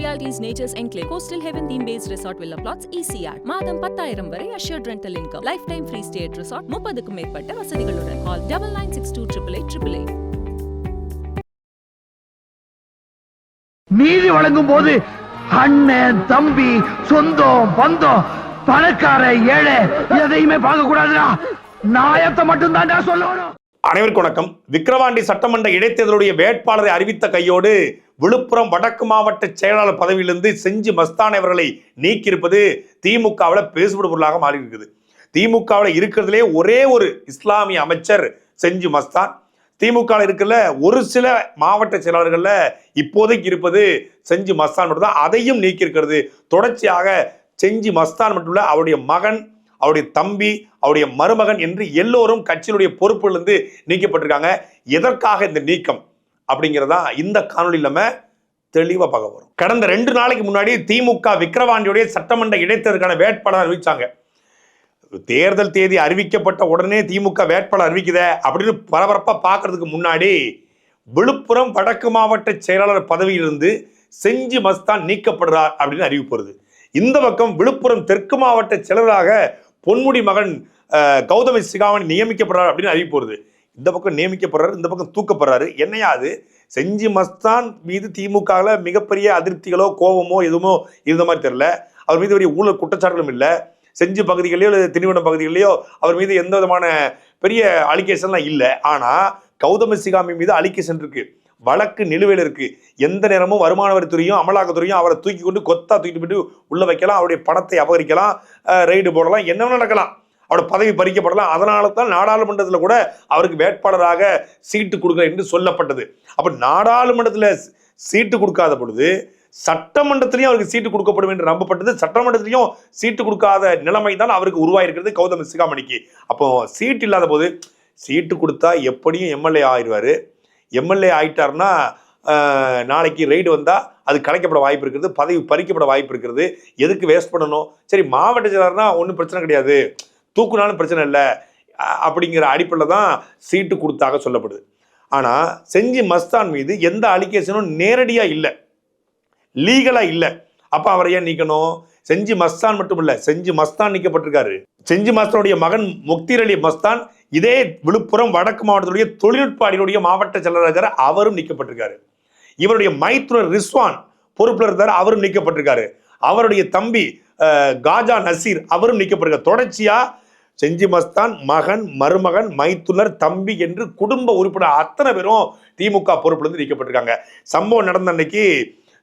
Realities Nature's Enclave Coastal Heaven Theme Based Resort Villa Plots ECR மாதம் பத்தாயிரம் வரை assured rental income. Lifetime free stay at resort முப்பதுக்கும் மேற்பட்ட வசதிகளுடன் call double nine six two triple eight triple eight நீதி வழங்கும் போது அண்ணன் தம்பி சொந்தம் பந்தம் பணக்கார ஏழை எதையுமே பார்க்க கூடாதுடா நாயத்தை மட்டும் தான்டா சொல்லணும். அனைவருக்கும் வணக்கம். விக்கிரவாண்டி சட்டமன்ற இடைத்தேர்தலுடைய வேட்பாளரை அறிவித்த கையோடு விழுப்புரம் வடக்கு மாவட்ட செயலாளர் பதவியிலிருந்து செஞ்சு மஸ்தான் அவர்களை நீக்கியிருப்பது திமுகவில் பேசுபடு பொருளாக மாறி இருக்குது திமுகவில் இருக்கிறதுலே ஒரே ஒரு இஸ்லாமிய அமைச்சர் செஞ்சு மஸ்தான். திமுக இருக்கிற ஒரு சில மாவட்ட செயலாளர்களில் இப்போதைக்கு இருப்பது செஞ்சு மஸ்தான் மட்டும் தான் அதையும் நீக்கியிருக்கிறது. தொடர்ச்சியாக செஞ்சி மஸ்தான் மட்டும் அவருடைய மகன் அவருடைய தம்பி அவருடைய மருமகன் என்று எல்லோரும் கட்சியினுடைய பொறுப்பிலிருந்து நீக்கப்பட்டிருக்காங்க. எதற்காக இந்த நீக்கம்? அப்படிங்கிறதா இந்த காணொலி நம்ம தெளிவாக பார்க்க போகிறோம் கடந்த ரெண்டு நாளைக்கு முன்னாடி திமுக விக்கிரவாண்டியுடைய சட்டமன்ற இடைத்தேர்தலுக்கான வேட்பாளர் அறிவிச்சாங்க. தேர்தல் தேதி அறிவிக்கப்பட்ட உடனே திமுக வேட்பாளர் அறிவிக்குத அப்படின்னு பரபரப்பாக பார்க்கறதுக்கு முன்னாடி விழுப்புரம் வடக்கு மாவட்ட செயலாளர் பதவியிலிருந்து செஞ்சி மஸ்தான் நீக்கப்படுறார் அப்படின்னு அறிவிப்பு வருது. இந்த பக்கம் விழுப்புரம் தெற்கு மாவட்ட செயலராக பொன்முடி மகன் கௌதமி கௌதம சிகாமணி நியமிக்கப்படுறார் அப்படின்னு அறிவிப்பு வருது. இந்த பக்கம் நியமிக்கப்படுறாரு இந்த பக்கம் தூக்கப்படுறாரு. என்னையா அது? செஞ்சி மஸ்தான் மீது திமுகவில் மிகப்பெரிய அதிருப்திகளோ கோபமோ எதுவுமோ இருந்த மாதிரி தெரியல. அவர் மீது பெரிய ஊழல் குற்றச்சாட்டுகளும் இல்லை. செஞ்சி பகுதிகளிலோ இல்லை திண்டிவனம் பகுதிகளையோ அவர் மீது எந்த விதமான பெரிய அலிகேஷன்லாம் இல்லை. ஆனால் கௌதம சிகாமி மீது அலிகேஷன் இருக்கு. வழக்கு நிலுவையில் இருக்கு. எந்த நேரமும் வருமான வரித்துறையும் அமலாக்கத்துறையும் அவரை தூக்கி கொண்டு கொத்தா தூக்கிட்டு போயிட்டு உள்ள வைக்கலாம். அவருடைய பணத்தை அபகரிக்கலாம் ரைடு போடலாம். என்ன நடக்கலாம். அவரோட பதவி பறிக்கப்படலாம் அதனால தான் நாடாளுமன்றத்தில் கூட அவருக்கு வேட்பாளராக சீட்டு கொடுக்கல என்று சொல்லப்பட்டது. அப்போ நாடாளுமன்றத்தில் சீட்டு கொடுக்காத பொழுது சட்டமன்றத்திலையும் அவருக்கு சீட்டு கொடுக்கப்படும் என்று நம்பப்பட்டது. சட்டமன்றத்திலையும் சீட்டு கொடுக்காத நிலைமை தான் அவருக்கு உருவாயிருக்கிறது கௌதம சிகாமணிக்கு. அப்போ சீட்டு இல்லாத போது சீட்டு கொடுத்தா எப்படியும் எம்எல்ஏ ஆயிடுவார் எம்எல்ஏ ஆயிட்டார்னா நாளைக்கு ரைடு வந்தால் அது கலைக்கப்பட வாய்ப்பு இருக்கிறது பதவி பறிக்கப்பட வாய்ப்பு இருக்கிறது எதுக்கு வேஸ்ட் பண்ணணும்? சரி மாவட்ட செயலாளர்னா ஒன்றும் பிரச்சனை கிடையாது. தூக்குனாலும் பிரச்சனை இல்லை. அப்படிங்கிற அடிப்படையில் தான் சீட்டு கொடுத்தாக சொல்லப்படுது. ஆனால் செஞ்சி மஸ்தான் மீது எந்த அலிகேஷனும் நேரடியாக இல்லை. லீகலாக இல்லை. அப்போ அவரை ஏன் நீக்கணும்? செஞ்சி மஸ்தான் மட்டும் இல்லை செஞ்சி மஸ்தான் நீக்கப்பட்டிருக்காரு. செஞ்சி மஸ்தானுடைய மகன் முக்தீர் அலி மஸ்தான் இதே விழுப்புரம் வடக்கு மாவட்டத்துடைய தொழில்நுட்ப அணியினுடைய மாவட்ட செயலராக அவரும் நீக்கப்பட்டிருக்காரு. இவருடைய மைத்துனர் ரிஸ்வான் பொறுப்பில் இருந்தார் அவரும் நீக்கப்பட்டிருக்காரு. அவருடைய தம்பி காஜா நசீர் அவரும் நீக்கப்பட்டிருக்காரு தொடர்ச்சியா செஞ்சி மஸ்தான் மகன் மருமகன் மைத்துனர் தம்பி என்று குடும்ப உறுப்பினர் அத்தனை பேரும் திமுக பொறுப்பிலிருந்து நீக்கப்பட்டிருக்காங்க. சம்பவம் நடந்த அன்னைக்கு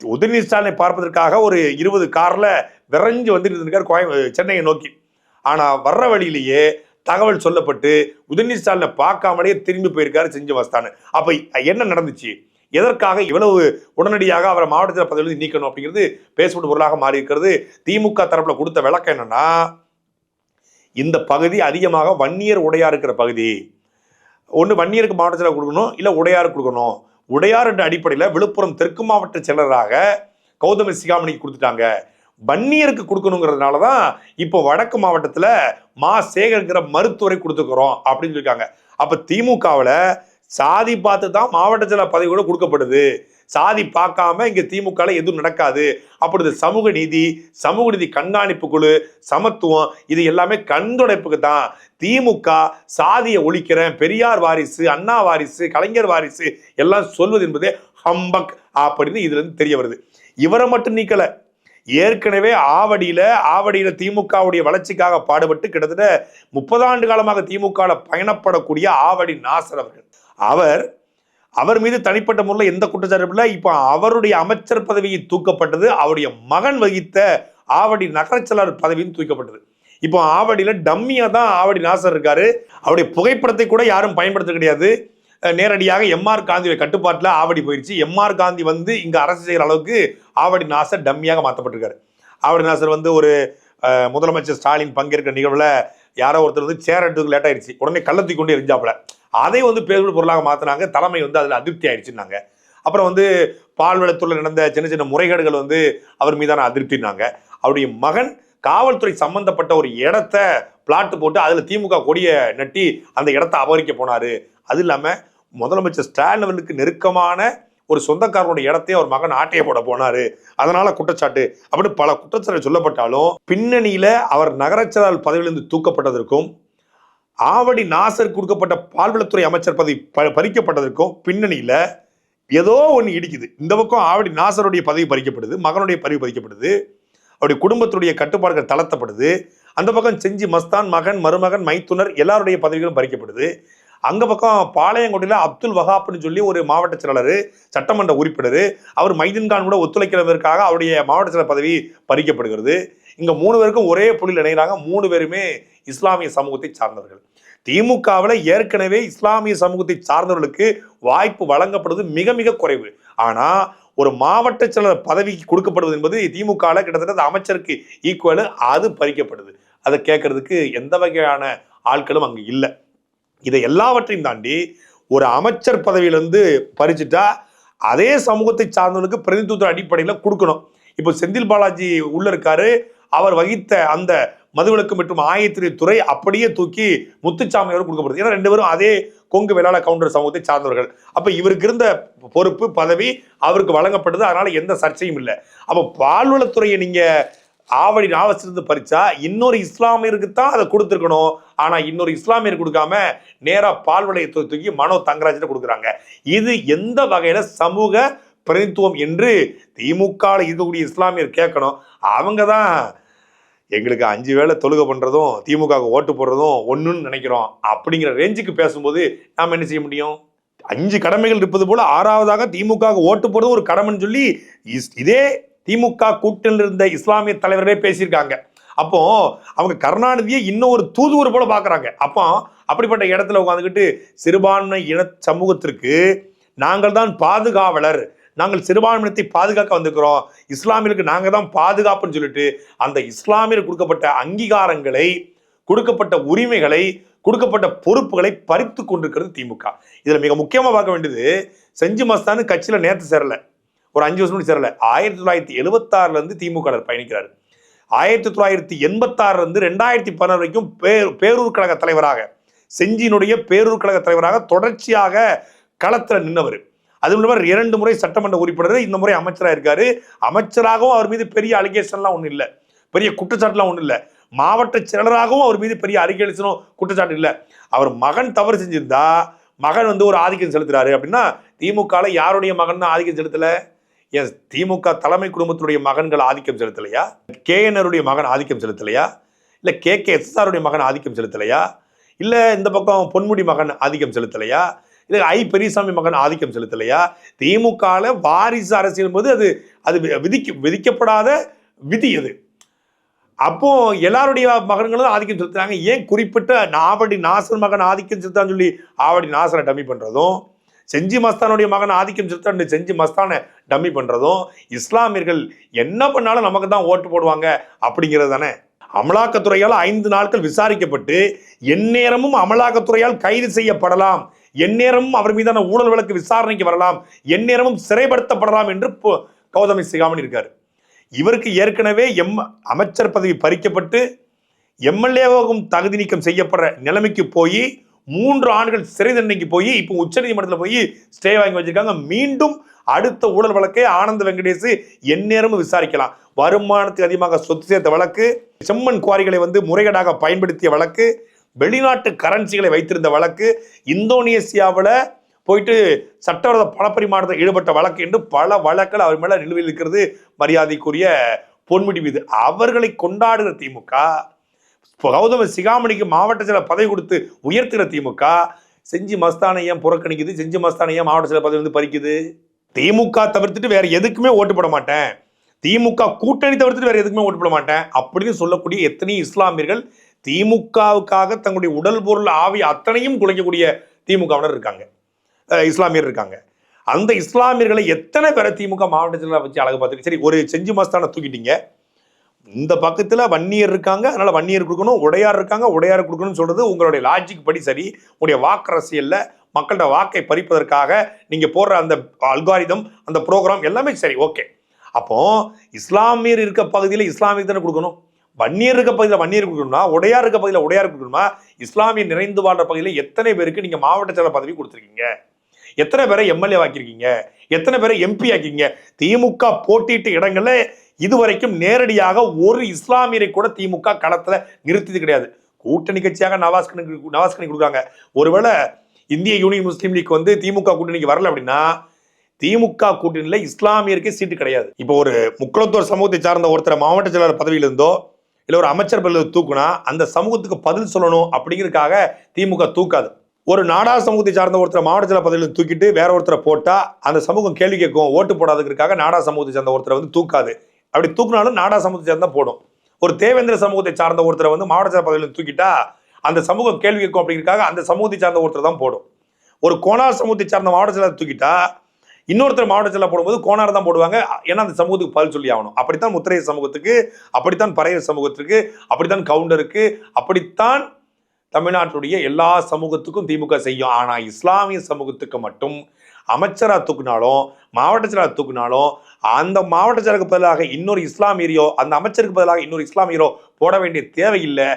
உதயநிதி ஸ்டாலினை பார்ப்பதற்காக ஒரு இருபது கார்ல விரைஞ்சு வந்துட்டு இருந்திருக்காரு கோயம் சென்னையை நோக்கி. ஆனா வர்ற வழியிலேயே தகவல் சொல்லப்பட்டு உதயநிதி ஸ்டாலினை பார்க்காமலேயே திரும்பி போயிருக்காரு செஞ்சி மஸ்தான். அப்ப என்ன நடந்துச்சு? எதற்காக இவ்வளவு உடனடியாக அவரை மாவட்டத்தில் பதவியிலிருந்து நீக்கணும் அப்படிங்கிறது பேசப்பட்டு பொருளாக மாறி இருக்கிறது திமுக தரப்புல கொடுத்த விளக்கம் என்னன்னா இந்த பகுதி அதிகமாக வன்னியர் உடையா இருக்கிற பகுதி. ஒன்று வன்னியருக்கு மாவட்டத்தில் கொடுக்கணும் இல்லை உடையார் கொடுக்கணும். உடையார் என்ற அடிப்படையில் விழுப்புரம் தெற்கு மாவட்ட செயலராக கௌதமி சிகாமணிக்கு கொடுத்துட்டாங்க. வன்னியருக்கு கொடுக்கணுங்கிறதுனால தான் இப்போ வடக்கு மாவட்டத்தில் மா சேகர்ங்கிற மருத்துவரை கொடுத்துக்கிறோம் அப்படின்னு சொல்லியிருக்காங்க. அப்போ திமுகவில் சாதி பார்த்து தான் மாவட்ட செயலர் பதவி கூட கொடுக்கப்படுது. சாதி பார்க்காம இங்க திமுகல எதுவும் நடக்காது. அப்படி சமூக நீதி சமூக நீதி கண்காணிப்பு குழு சமத்துவம் இது எல்லாமே கண்துடைப்புக்கு தான் திமுக சாதியை ஒழிக்கிறேன் பெரியார் வாரிசு அண்ணா வாரிசு கலைஞர் வாரிசு எல்லாம் சொல்வது என்பதே ஹம்பக் அப்படின்னு இதுல இருந்து தெரிய வருது. இவரை மட்டும் நீக்கல. ஏற்கனவே ஆவடியில ஆவடியில திமுகவுடைய வளர்ச்சிக்காக பாடுபட்டு கிட்டத்தட்ட முப்பது ஆண்டு காலமாக திமுகவில் பயணப்படக்கூடிய ஆவடி நாசர் அவர்கள். அவர் அவர் மீது தனிப்பட்ட முறையில் எந்த குற்றச்சாட்டும் இல்லை. இப்போ அவருடைய அமைச்சர் பதவியை தூக்கப்பட்டது அவருடைய மகன் வகித்த ஆவடி நகரச்செயலாளர் பதவியும் தூக்கப்பட்டது. இப்போ ஆவடியில் டம்மியாக தான் ஆவடி நாசர் இருக்காரு. அவருடைய புகைப்படத்தை கூட யாரும் பயன்படுத்த கிடையாது. நேரடியாக எம்ஆர் காந்தியுடைய கட்டுப்பாட்டில் ஆவடி போயிடுச்சு எம்ஆர் காந்தி வந்து இங்கே அரசு செய்கிற அளவுக்கு ஆவடி நாசர் டம்மியாக மாற்றப்பட்டிருக்காரு. ஆவடி நாசர் வந்து ஒரு முதலமைச்சர் ஸ்டாலின் பங்கேற்கிற நிகழ்வில் யாரோ ஒருத்தர் வந்து சேர் எடுத்துக்கு லேட் ஆயிடுச்சு. உடனே கள்ளத்தி கொண்டு எரிஞ்சாப்புல. அதை வந்து பேசுபடு பொருளாக மாற்றினாங்க தலைமை வந்து அதில் அதிருப்தி ஆயிடுச்சுன்னாங்க. அப்புறம் வந்து பால்வளத்துறையில் நடந்த சின்ன சின்ன முறைகேடுகள் வந்து அவர் மீதான அதிருப்தினாங்க. அவருடைய மகன் காவல்துறை சம்பந்தப்பட்ட ஒரு இடத்த பிளாட்டு போட்டு அதில் திமுக கொடியை நட்டி அந்த இடத்த அபகரிக்க போனார். அது இல்லாமல் முதலமைச்சர் ஸ்டாலின் அவர்களுக்கு நெருக்கமான ஒரு சொந்தக்காரனுடைய இடத்தையே அவர் மகன் ஆட்டையை போட போனாரு. அதனால குற்றச்சாட்டு. அப்படின்னு பல குற்றச்சாட்டு சொல்லப்பட்டாலும் பின்னணியில அவர் நகரச்சலால் பதவியிலிருந்து தூக்கப்பட்டதற்கும் ஆவடி நாசர் கொடுக்கப்பட்ட பால்வளத்துறை அமைச்சர் பதவி ப- பறிக்கப்பட்டதற்கும் பின்னணியில ஏதோ ஒன்று இடிக்குது. இந்த பக்கம் ஆவடி நாசருடைய பதவி பறிக்கப்படுது மகனுடைய பதவி பறிக்கப்படுது அவருடைய குடும்பத்துடைய கட்டுப்பாடுகள் தளர்த்தப்படுது. அந்த பக்கம் செஞ்சி மஸ்தான் மகன் மருமகன் மைத்துனர் எல்லாருடைய பதவிகளும் பறிக்கப்படுது. அங்க பக்கம் பாளையங்கோட்டையில் அப்துல் வஹாப்னு சொல்லி ஒரு மாவட்ட செயலாளர் சட்டமன்ற உறுப்பினர் அவர் மைதின்கான் கூட ஒத்துழைக்கிறதற்காக அவருடைய மாவட்ட செயலர் பதவி பறிக்கப்படுகிறது. இங்க மூணு பேருக்கும் ஒரே புள்ளியில் இணைகிறாங்க. மூணு பேருமே இஸ்லாமிய சமூகத்தை சார்ந்தவர்கள். திமுகவில் ஏற்கனவே இஸ்லாமிய சமூகத்தை சார்ந்தவர்களுக்கு வாய்ப்பு வழங்கப்படுவது மிக மிக குறைவு. ஆனா ஒரு மாவட்ட செயலர் பதவிக்கு கொடுக்கப்படுவது என்பது திமுகவில் கிட்டத்தட்ட அமைச்சருக்கு ஈக்குவல் அது பறிக்கப்படுது. அதை கேட்கறதுக்கு எந்த வகையான ஆட்களும் அங்கே இல்லை. இதை எல்லாவற்றையும் தாண்டி ஒரு அமைச்சர் பதவியிலிருந்து பறிச்சுட்டா அதே சமூகத்தை சார்ந்தவனுக்கு பிரதிநிதித்துவ அடிப்படையில் கொடுக்கணும். இப்போ செந்தில் பாலாஜி உள்ள இருக்காரு. அவர் வகித்த அந்த மதுவிலக்கு மற்றும் ஆயத்திரை துறை அப்படியே தூக்கி முத்துச்சாமி அவர் கொடுக்கப்படுது. ஏன்னா ரெண்டு பேரும் அதே கொங்கு வேளாள கவுண்டர் சமூகத்தை சார்ந்தவர்கள். அப்போ இவருக்கு இருந்த பொறுப்பு பதவி அவருக்கு வழங்கப்பட்டது. அதனால எந்த சர்ச்சையும் இல்லை. அப்போ பால்வளத்துறையை நீங்கள் ஆவடி நாவசிலிருந்து பறிச்சா இன்னொரு இஸ்லாமியருக்கு தான் அதை கொடுத்துருக்கணும். ஆனா இன்னொரு இஸ்லாமியர் கொடுக்காம நேரா பால்வளையத்தை தூக்கி மனோ தங்கராஜிட்ட கொடுக்குறாங்க. இது எந்த வகையில சமூக பிரதித்துவம் என்று திமுக இருக்கக்கூடிய இஸ்லாமியர் கேட்கணும். அவங்க தான் எங்களுக்கு அஞ்சு வேளை தொழுகை பண்றதும் திமுக ஓட்டு போடுறதும் ஒன்றுன்னு நினைக்கிறோம். அப்படிங்கிற ரேஞ்சுக்கு பேசும்போது நாம் என்ன செய்ய முடியும்? அஞ்சு கடமைகள் இருப்பது போல ஆறாவதாக திமுக ஓட்டு போடுறது ஒரு கடமைன்னு சொல்லி இஸ்- இதே திமுக கூட்டணியில் இருந்த இஸ்லாமிய தலைவர்களே பேசியிருக்காங்க. அப்போ அவங்க கருணாநிதியை இன்னும் ஒரு தூதுவர் போல பார்க்கறாங்க. அப்போ அப்படிப்பட்ட இடத்துல உட்காந்துக்கிட்டு சிறுபான்மை இன சமூகத்திற்கு நாங்கள் தான் பாதுகாவலர். நாங்கள் சிறுபான்மையினத்தை பாதுகாக்க வந்திருக்கிறோம். இஸ்லாமியர்களுக்கு நாங்கள் தான் பாதுகாப்புன்னு சொல்லிட்டு அந்த இஸ்லாமியர் கொடுக்கப்பட்ட அங்கீகாரங்களை கொடுக்கப்பட்ட உரிமைகளை கொடுக்கப்பட்ட பொறுப்புகளை பறித்து கொண்டிருக்கிறது திமுக. இதில் மிக முக்கியமாக பார்க்க வேண்டியது செஞ்சு மஸ்தானு கட்சியில் நேற்று சேரல. ஒரு அஞ்சு வருஷம் முன்னாடி சேரல ஆயிரத்தி தொள்ளாயிரத்தி எழுபத்தாறுல இருந்து திமுக பயணிக்கிறார். ஆயிரத்தி தொள்ளாயிரத்தி எண்பத்தாறுல இருந்து ரெண்டாயிரத்தி பதினாறு வரைக்கும் பேர் பேரூர் கழக தலைவராக செஞ்சியினுடைய பேரூர் கழக தலைவராக தொடர்ச்சியாக களத்தில் நின்றவர் அது இல்லாமல் இரண்டு முறை சட்டமன்ற உறுப்பினர் இந்த முறை அமைச்சராக இருக்காரு. அமைச்சராகவும் அவர் மீது பெரிய அலிகேஷன்லாம் ஒன்றும் இல்லை. பெரிய குற்றச்சாட்டுலாம் ஒன்றும் இல்லை. மாவட்ட செயலராகவும் அவர் மீது பெரிய அலிகேஷனும் குற்றச்சாட்டு இல்லை. அவர் மகன் தவறு செஞ்சிருந்தா மகன் வந்து ஒரு ஆதிக்கம் செலுத்துறாரு அப்படின்னா திமுகவில் யாருடைய மகன் தான் ஆதிக்கம் செலுத்தலை? எஸ் திமுக தலைமை குடும்பத்துடைய மகன்கள் ஆதிக்கம் செலுத்தலையா? கேஎன்ஆருடைய மகன் ஆதிக்கம் செலுத்தலையா? இல்லை கே கே எஸ்ஆருடைய மகன் ஆதிக்கம் செலுத்தலையா? இல்லை இந்த பக்கம் பொன்முடி மகன் ஆதிக்கம் செலுத்தலையா? இல்லை ஐ பெரியசாமி மகன் ஆதிக்கம் செலுத்தலையா? திமுகவில் வாரிசு அரசியல் போது அது அது வி- விதிக்க விதிக்கப்படாத விதி அது. அப்போ எல்லாருடைய மகன்களும் ஆதிக்கம் செலுத்துறாங்க. ஏன் குறிப்பிட்ட நாவடி நாசர் மகன் ஆதிக்கம் செலுத்தான்னு சொல்லி ஆவடி நாசரை டம்மி பண்ணுறதும் செஞ்சி மஸ்தானுடைய மகன் ஆதிக்கம் செலுத்த செஞ்சி மஸ்தானை டம்மி பண்ணுறதும் இஸ்லாமியர்கள் என்ன பண்ணாலும் நமக்கு தான் ஓட்டு போடுவாங்க அப்படிங்கிறது தானே. அமலாக்கத்துறையால் ஐந்து நாட்கள் விசாரிக்கப்பட்டு எந்நேரமும் அமலாக்கத்துறையால் கைது செய்யப்படலாம். எந்நேரமும் அவர் மீதான ஊழல் வழக்கு விசாரணைக்கு வரலாம். எந்நேரமும் சிறைப்படுத்தப்படலாம் என்று பொ- கௌதமி சிகாமணி இருக்கார். இவருக்கு ஏற்கனவே எம் அமைச்சர் பதவி பறிக்கப்பட்டு எம்எல்ஏவாகவும் தகுதி நீக்கம் செய்யப்படுற நிலைமைக்கு போய் மூன்று ஆண்டுகள் சிறை தண்டனைக்கு போய் இப்போ உச்சநீதிமன்றத்தில் போய் ஸ்டே வாங்கி வச்சிருக்காங்க. மீண்டும் அடுத்த ஊழல் வழக்கை ஆனந்த வெங்கடேஷ் எந்நேரமும் விசாரிக்கலாம். வருமானத்துக்கு அதிகமாக சொத்து சேர்த்த வழக்கு செம்மண் குவாரிகளை வந்து முறைகேடாக பயன்படுத்திய வழக்கு வெளிநாட்டு கரன்சிகளை வைத்திருந்த வழக்கு இந்தோனேசியாவில் போயிட்டு சட்டவிரோத பணப்பரிமாற்றத்தில் ஈடுபட்ட வழக்கு என்று பல வழக்கள் அவர் மேலே நிலுவையில் இருக்கிறது மரியாதைக்குரிய பொன்முடி மீது. அவர்களை கொண்டாடுகிற திமுக இப்போ கௌதம சிகாமணிக்கு மாவட்ட சில பதவி கொடுத்து உயர்த்துகிற திமுக செஞ்சு மஸ்தானை ஏன் புறக்கணிக்குது? செஞ்சு மஸ்தானை ஏன் மாவட்ட சில பதவி வந்து பறிக்குது? திமுக தவிர்த்துட்டு வேற எதுக்குமே ஓட்டு போட மாட்டேன். திமுக கூட்டணி தவிர்த்துட்டு வேற எதுக்குமே ஓட்டு போட மாட்டேன். அப்படின்னு சொல்லக்கூடிய எத்தனை இஸ்லாமியர்கள் திமுகவுக்காக தங்களுடைய உடல் பொருள் ஆவி அத்தனையும் குலைக்கக்கூடிய திமுகவினர் இருக்காங்க. இஸ்லாமியர் இருக்காங்க. அந்த இஸ்லாமியர்களை எத்தனை பேரை திமுக மாவட்ட வச்சு அழகு பார்த்துருக்கு? சரி ஒரு செஞ்சு மஸ்தானை தூக்கிட்டீங்க. இந்த பக்கத்தில் வன்னியர் இருக்காங்க. அதனால் வன்னியர் கொடுக்கணும் உடையார் இருக்காங்க. உடையார் கொடுக்கணும்னு சொல்கிறது உங்களுடைய லாஜிக் படி சரி. உங்களுடைய வாக்கு அரசியலில் மக்கள்கிட்ட வாக்கை பறிப்பதற்காக நீங்கள் போடுற அந்த அல்காரிதம் அந்த ப்ரோக்ராம் எல்லாமே சரி ஓகே அப்போ இஸ்லாமியர் இருக்க பகுதியில் இஸ்லாமியர் தானே கொடுக்கணும். வன்னியர் இருக்க பகுதியில் வன்னியர் கொடுக்கணுமா? உடையார் இருக்க பகுதியில் உடையார் கொடுக்கணுமா? இஸ்லாமிய நிறைந்து வாழ்ற பகுதியில் எத்தனை பேருக்கு நீங்கள் மாவட்ட செயலர் பதவி கொடுத்துருக்கீங்க? எத்தனை பேரை எம்எல்ஏ ஆக்கியிருக்கீங்க எத்தனை பேரை எம்பி ஆக்கிருக்கீங்க திமுக போட்டியிட்ட இடங்களில் இதுவரைக்கும் நேரடியாக ஒரு இஸ்லாமியரை கூட திமுக களத்தில் நிறுத்தியது கிடையாது. கூட்டணி கட்சியாக நவாஸ்கனி நவாஸ்கனி கொடுக்குறாங்க. ஒருவேளை இந்திய யூனியன் முஸ்லீம் லீக் வந்து திமுக கூட்டணிக்கு வரல அப்படின்னா திமுக கூட்டணியில் இஸ்லாமியருக்கே சீட்டு கிடையாது. இப்போ ஒரு முக்களத்தோர் சமூகத்தை சார்ந்த ஒருத்தர் மாவட்ட செயலாளர் பதவியிலிருந்தோ இருந்தோ ஒரு அமைச்சர் பதவியில் தூக்குனா அந்த சமூகத்துக்கு பதில் சொல்லணும் அப்படிங்கிறதுக்காக திமுக தூக்காது. ஒரு நாடா சமூகத்தை சார்ந்த ஒருத்தர் மாவட்ட செயலாளர் பதவியில் தூக்கிட்டு வேற ஒருத்தரை போட்டால் அந்த சமூகம் கேள்வி கேட்கும் ஓட்டு போடாததுக்காக நாடா சமூகத்தை சார்ந்த ஒருத்தரை வந்து தூக்காது. அப்படி தூக்குனாலும் நாடா சமூகத்தை சேர்ந்தா போடும். ஒரு தேவேந்திர சமூகத்தை சார்ந்த ஒருத்தரை வந்து மாவட்ட செயலாளர் பதவியில் தூக்கிட்டா அந்த சமூகம் கேள்வி கேட்கும் அப்படிங்கிறதுக்காக அந்த சமூகத்தை சார்ந்த ஒருத்தர் தான் போடும். ஒரு கோனார் சமூகத்தை சார்ந்த மாவட்ட செயலாளர் தூக்கிட்டா இன்னொருத்தர் மாவட்ட செயலாளர் போடும்போது கோனார் தான் போடுவாங்க. ஏன்னா அந்த சமூகத்துக்கு பதில் சொல்லி ஆகணும். அப்படித்தான் முத்திரைய சமூகத்துக்கு அப்படித்தான் பறையர் சமூகத்திற்கு அப்படித்தான் கவுண்டருக்கு அப்படித்தான் தமிழ்நாட்டுடைய எல்லா சமூகத்துக்கும் திமுக செய்யும். ஆனால் இஸ்லாமிய சமூகத்துக்கு மட்டும் அமைச்சராக தூக்குனாலும் மாவட்ட செயலாளர் தூக்குனாலும் அந்த மாவட்ட செயலருக்கு பதிலாக இன்னொரு இஸ்லாமியரோ அந்த அமைச்சருக்கு பதிலாக இன்னொரு இஸ்லாமியரோ போட வேண்டிய தேவையில்லை.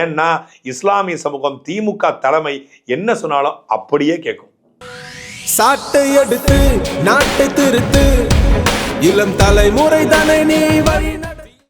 ஏன்னா இஸ்லாமிய சமூகம் திமுக தலைமை என்ன சொன்னாலும் அப்படியே கேட்கும். சாட்டை எடுத்து நாட்டை திருத்து இளம் தலைமுறை தானே நீ